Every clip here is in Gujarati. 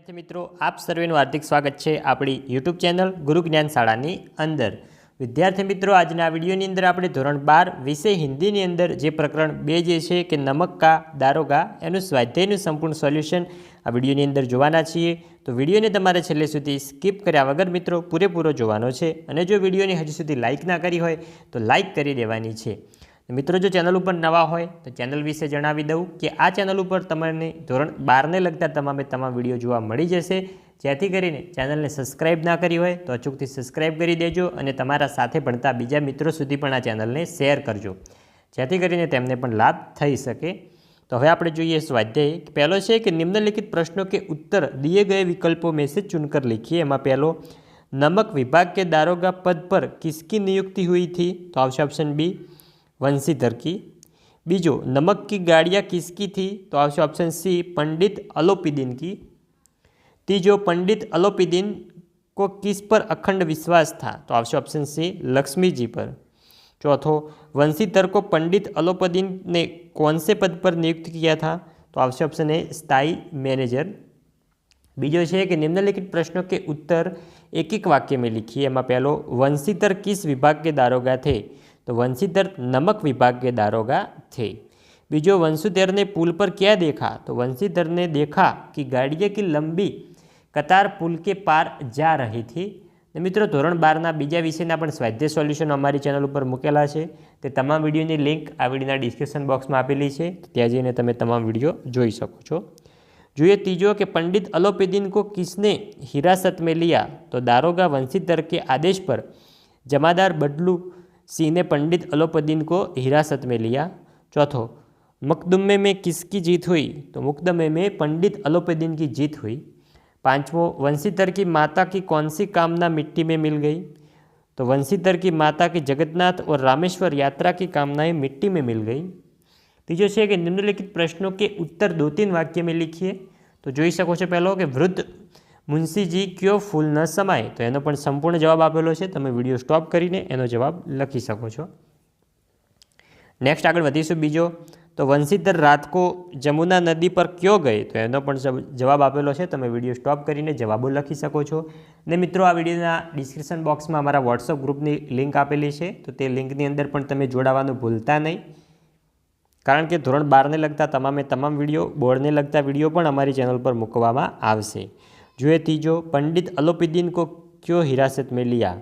વિદ્યાર્થી મિત્રો, આપ સર્વેનું હાર્દિક સ્વાગત છે આપણી યુટ્યુબ ચેનલ ગુરુ જ્ઞાન શાળાની અંદર. વિદ્યાર્થી મિત્રો, આજના વિડીયોની અંદર આપણે ધોરણ બાર વિષય હિન્દીની અંદર જે પ્રકરણ બે જે છે કે નમક કા દારોગા એનું સ્વાધ્યાયનું સંપૂર્ણ સોલ્યુશન આ વિડીયોની અંદર જોવાના છીએ. તો વિડીયોને તમારે છેલ્લે સુધી સ્કીપ કર્યા વગર મિત્રો, પૂરેપૂરો જોવાનો છે. અને જો વિડીયોને હજી સુધી લાઇક ના કરી હોય, તો લાઇક કરી દેવાની છે. મિત્રો, જો ચેનલ ઉપર નવા હોય, તો ચેનલ વિશે જણાવી દઉં કે આ ચેનલ ઉપર તમને ધોરણ બારને લગતા તમામે તમામ વીડિયો જોવા મળી જશે. જેથી કરીને ચેનલને સબસ્ક્રાઇબ ના કરી હોય, તો અચૂકથી સબસ્ક્રાઇબ કરી દેજો અને તમારા સાથે ભણતા બીજા મિત્રો સુધી પણ આ ચેનલને શેર કરજો. જેથી કરીને તેમને પણ લાભ થઈ શકે. તો હવે આપણે જોઈએ સ્વાધ્યાય. પહેલો છે કે નિમ્નલિખિત પ્રશ્નો કે ઉત્તર દિયે ગયે વિકલ્પો મેસેજ ચૂનકર લખીએ. એમાં પહેલો, નમક વિભાગ કે દારોગા પદ પર કિસકી નિયુક્તિ હુઈ થી? તો આવશે ઓપ્શન બી વંશીધર की બીજો नमक की गाड़ियाँ किसकी थी तो આવશે ઓપ્શન સી पंडित अलोपीदीन की तीजो पंडित अलोपीदीन को किस पर अखंड विश्वास था तो આવશે ઓપ્શન સી लक्ष्मी जी पर चौथो वंशीधर को पंडित अलोपदीन ने कौन से पद पर नियुक्त किया था तो આવશે ઓપ્શન એ स्थायी मैनेजर बीजो है कि निम्नलिखित प्रश्नों के उत्तर एक एक वाक्य में लिखिए એમાં પહેલો वंशीधर किस विभाग के दारोगा थे તો વંશીધર નમક વિભાગ કે દારોગા થે. બીજો વંશુધરને પુલ પર ક્યાં દેખા? તો વંશીધરને દેખા કે ગાડીએ કે લંબી કતાર પુલ કે પાર જા રહી થી. મિત્રો ધોરણ બારના બીજા વિષયના પણ સ્વાધ્ય સોલ્યુશન અમારી ચેનલ ઉપર મૂકેલા છે. તે તમામ વિડીયોની લિંક આ વિડીયોના ડિસ્ક્રિપ્શન બોક્સમાં આપેલી છે. ત્યાં જઈને તમે તમામ વીડિયો જોઈ શકો છો. જોઈએ ત્રીજો કે પંડિત અલોપેદીન કો કિસને હિરાસત મેં લિયા? તો દારોગા વંશીધર કે આદેશ પર જમાદાર બદલું सिंह ने पंडित अलोपीदीन को हिरासत में लिया चौथो मुकदमे में किसकी जीत हुई तो मुकदमे में पंडित अलोपीदीन की जीत हुई पांचवों वंशीधर की माता की कौन सी कामना मिट्टी में मिल गई तो वंशीधर की माता की जगन्नाथ और रामेश्वर यात्रा की कामनाएं मिट्टी में मिल गई तीजो છે કે નિમ્નલિખિત પ્રશ્નો કે ઉત્તર દો તીન વાક્ય में लिखिए તો જોઈ શકો છો પહેલો કે વૃદ્ધ મુનશીજી કયો ફૂલ ન સમાય? તો એનો પણ સંપૂર્ણ જવાબ આપેલો છે. તમે વીડિયો સ્ટોપ કરીને એનો જવાબ લખી શકો છો. નેક્સ્ટ આગળ વધીશું બીજો. તો વંશીધર રાતકો જમુના નદી પર કયો ગઈ? તો એનો પણ જવાબ આપેલો છે. તમે વીડિયો સ્ટોપ કરીને જવાબો લખી શકો છો. ને મિત્રો, આ વિડીયોના ડિસ્ક્રિપ્શન બોક્સમાં અમારા વોટ્સઅપ ગ્રુપની લિંક આપેલી છે. તો તે લિંકની અંદર પણ તમે જોડાવાનું ભૂલતા નહીં. કારણ કે ધોરણ બારને લગતા તમામે તમામ વીડિયો, બોર્ડને લગતા વીડિયો પણ અમારી ચેનલ પર મૂકવામાં આવશે. जुए तीजो पंडित अलोपीदीन को क्यों हिरासत में लिया?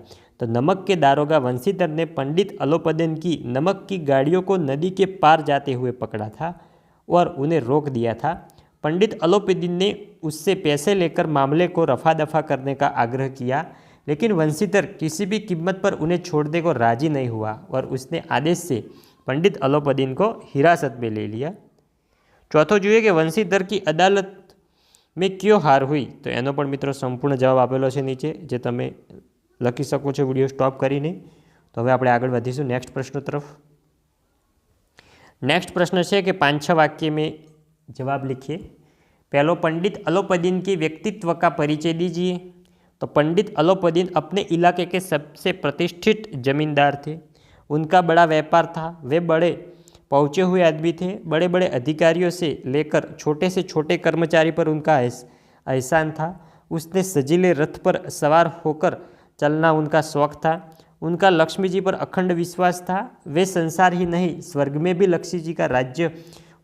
तो नमक के दारोगा वंशीधर ने पंडित अलोपदीन की नमक की गाड़ियों को नदी के पार जाते हुए पकड़ा था और उन्हें रोक दिया था। पंडित अलोपीदीन ने उससे पैसे लेकर मामले को रफा दफ़ा करने का आग्रह किया, लेकिन वंशीधर किसी भी कीमत पर उन्हें छोड़ने को राज़ी नहीं हुआ और उसने आदेश से पंडित अलोपदीन को हिरासत में ले लिया। चौथों जुए के वंशीधर की अदालत મેં કયો હાર હુઈ તો એનો પણ મિત્રો સંપૂર્ણ જવાબ આપેલો છે નીચે જે તમે લખી શકો છો વિડીયો સ્ટોપ કરીને તો હવે આપણે આગળ વધીશું નેક્સ્ટ પ્રશ્ન તરફ नेक्स्ट प्रश्न है कि पाँच छः वाक्य में जवाब लिखिए पहलो पंडित अलोपदीन के व्यक्तित्व का परिचय दीजिए तो पंडित अलोपदीन अपने इलाके के सबसे प्रतिष्ठित जमींदार थे उनका बड़ा व्यापार था वे बड़े पहुँचे हुए आदमी थे बड़े बड़े अधिकारियों से लेकर छोटे से छोटे कर्मचारी पर उनका एहस- एहसान था। उसने सजीले रथ पर सवार होकर चलना उनका शौक था। उनका लक्ष्मी जी पर अखंड विश्वास था। वे संसार ही नहीं, स्वर्ग में भी लक्ष्मी जी का राज्य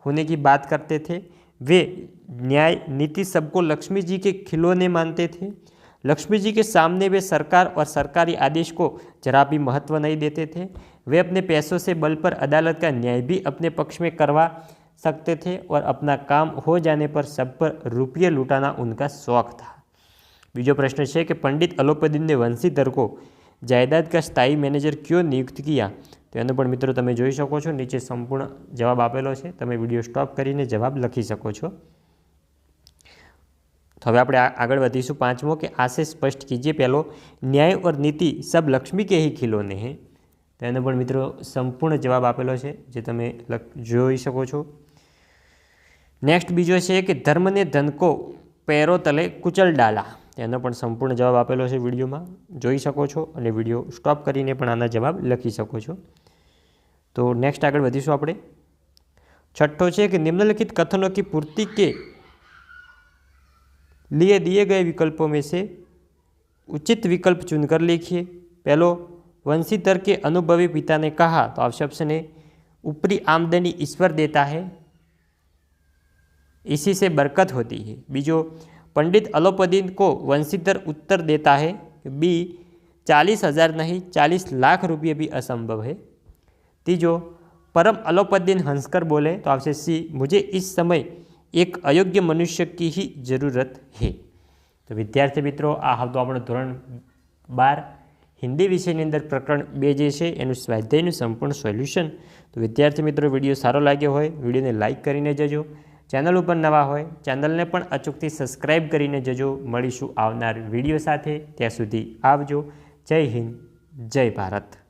होने की बात करते थे। वे न्याय, नीति सबको लक्ष्मी जी के खिलौने मानते थे। लक्ष्मी जी के सामने वे सरकार और सरकारी आदेश को जरा भी महत्व नहीं देते थे वे अपने पैसों से बल पर अदालत का न्याय भी अपने पक्ष में करवा सकते थे और अपना काम हो जाने पर सब पर रुपये लुटाना उनका शौक था बीजो प्रश्न है कि पंडित अलोपदीन ने वंशीधर को જાયદાદ કા સ્થાયી મેનેજર ક્યો નિયુક્ત કિયા તો એનો પણ મિત્રો તમે જોઈ શકો છો નીચે સંપૂર્ણ જવાબ આપેલો છે તમે વિડીયો સ્ટોપ કરીને જવાબ લખી શકો છો તો હવે આપણે આગળ વધીશું પાંચમો કે આશે સ્પષ્ટ કીજીએ. પહેલો, ન્યાય ઓર નીતિ સબ લક્ષ્મી કે હી ખીલોને હે? તો એનો પણ મિત્રો સંપૂર્ણ જવાબ આપેલો છે, જે તમે જોઈ શકો છો. નેક્સ્ટ બીજો છે કે ધર્મને ધનકો પેરો તલે કુચલ ડાલા. એનો પણ સંપૂર્ણ જવાબ આપેલો છે વિડીયોમાં. જોઈ શકો છો અને વીડિયો સ્ટોપ કરીને પણ આના જવાબ લખી શકો છો. તો નેક્સ્ટ આગળ વધીશું આપણે. છઠ્ઠો છે કે નિમ્નલિખિત કથનો કે પૂર્તિ કે लिए दिए गए विकल्पों में से उचित विकल्प चुनकर लिखिए। पहलो वंशीधर के अनुभवी पिता ने कहा तो आपसे ऑप्शन है ऊपरी आमदनी ईश्वर देता है, इसी से बरकत होती है। बीजो, पंडित अलोपदीन को वंशीधर उत्तर देता है, बी, चालीस हज़ार नहीं, चालीस लाख रुपये भी असंभव है। तीजो, परम अलोपदीन हंसकर बोले तो आपसे सी, मुझे इस समय એક અયોગ્ય મનુષ્ય કી જરૂરત હે. તો વિદ્યાર્થી મિત્રો, આ હતો આપણો ધોરણ બાર. હિન્દી વિષયની અંદર પ્રકરણ બે જે છે, એનું સ્વાધ્યાયનું સંપૂર્ણ સોલ્યુશન. તો વિદ્યાર્થી મિત્રો, વીડિયો સારો લાગ્યો હોય, વિડીયોને લાઇક કરીને જજો. ચેનલ ઉપર નવા હોય, ચેનલને પણ અચૂકથી સબસ્ક્રાઈબ કરીને જજો. મળીશું આવનાર વીડિયો સાથે. ત્યાં સુધી આવજો. જય હિન્દ, જય ભારત.